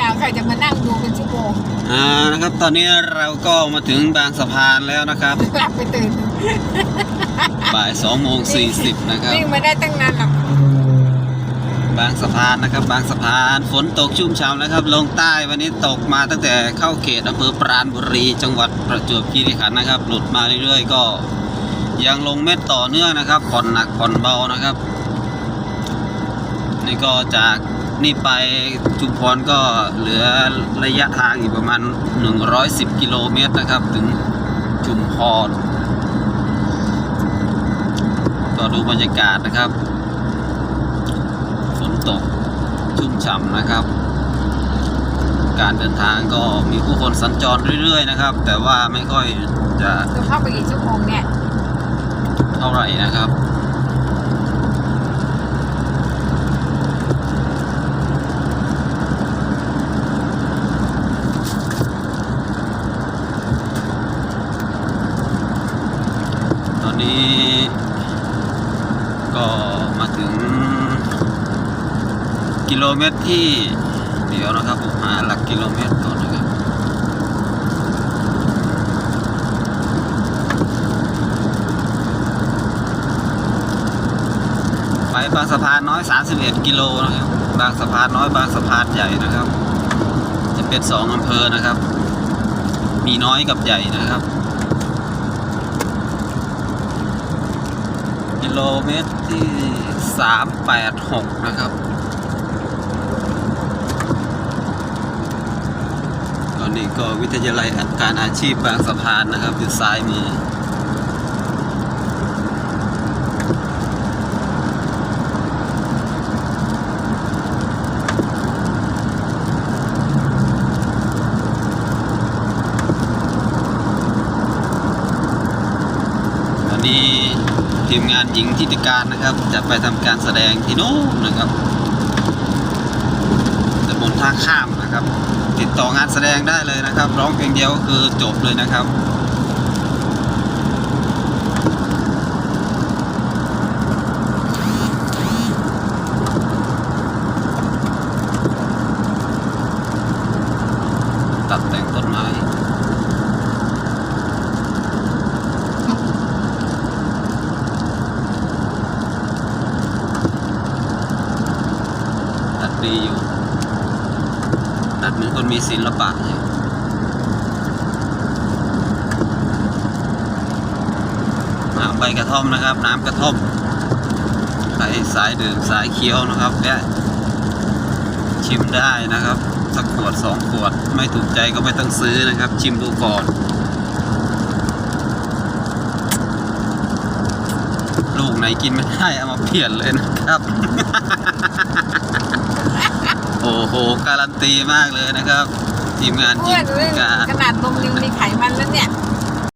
ยาวใครจะมานั่งดูเป็นชั่วโมงอ่านะครับ ตอนนี้เราก็มาถึงบางสะพานแล้วนะครับหลับไปตื่นบ่ายสองโมงสี่สิบนะครับวิ่งมาได้ตั้งนานหรอกบางสะพานนะครับ บางสะพานฝนตกชุ่มฉ่ำนะครับ ลงใต้วันนี้ตกมาตั้งแต่เข้าเขตอำเภอปราณบุรี จังหวัดประจวบคีรีขันธ์นะครับ หลุดมาเรื่อยๆ ก็ ยังลงเม็ดต่อเนื่องนะครับผ่อนหนักผ่อนเบานะครับ นี่ก็จาก นี่ไปชุมพรก็เหลือระยะทางอีกประมาณ 110 กิโลเมตรนะครับ ถึงชุมพรก็ดูบรรยากาศนะครับ ฝนตกชุ่มฉ่ำนะครับ การเดินทางก็มีผู้คนสัญจรเรื่อยๆนะครับ แต่ว่าไม่ค่อยจะจะเข้าไปกี่ชั่วโมงเนี่ย เท่าไหร่นะครับ นี้ ก็มาถึง กิโลเมตรที่ เดี๋ยวนะครับผมหาหลักกิโลเมตรก่อนนะครับไปบางสะพานน้อย 31 กิโลนะครับบางสะพานน้อยบางสะพานใหญ่นะครับ จะเป็นสองอำเภอนะครับ มีน้อยกับใหญ่นะครับ กิโลเมตรที่ 386 นะครับ ตอนนี้ก็วิทยาลัยการอาชีพบางสะพานนะครับ อยู่ซ้ายมือ นี้ทีมงานหญิงทิติการนะครับ จะไปทำการแสดงที่โน้นนะครับตำบลท่าข้ามนะครับ ติดต่องานแสดงได้เลยนะครับ ร้องเพลงเดียวคือจบเลยนะครับตัดแต่งต้นไม้ ตัดดีอยู่ตัดเหมือนคนมีศิลปะอยู่น้ำใบกระท่อมนะครับ น้ำกระท่อมใครสายดื่มสายเคี้ยวนะครับแวะชิมได้นะครับ สักขวดสองขวด ไม่ถูกใจก็ไม่ต้องซื้อนะครับ ชิมดูก่อนลูกไหนกินไม่ได้เอามาเปลี่ยนเลยนะครับ โอ้โห การันตีมากเลยนะครับ ทีมงานอ้จิงลยการขนาดนมยังมีไขมันแล้วเนี่ย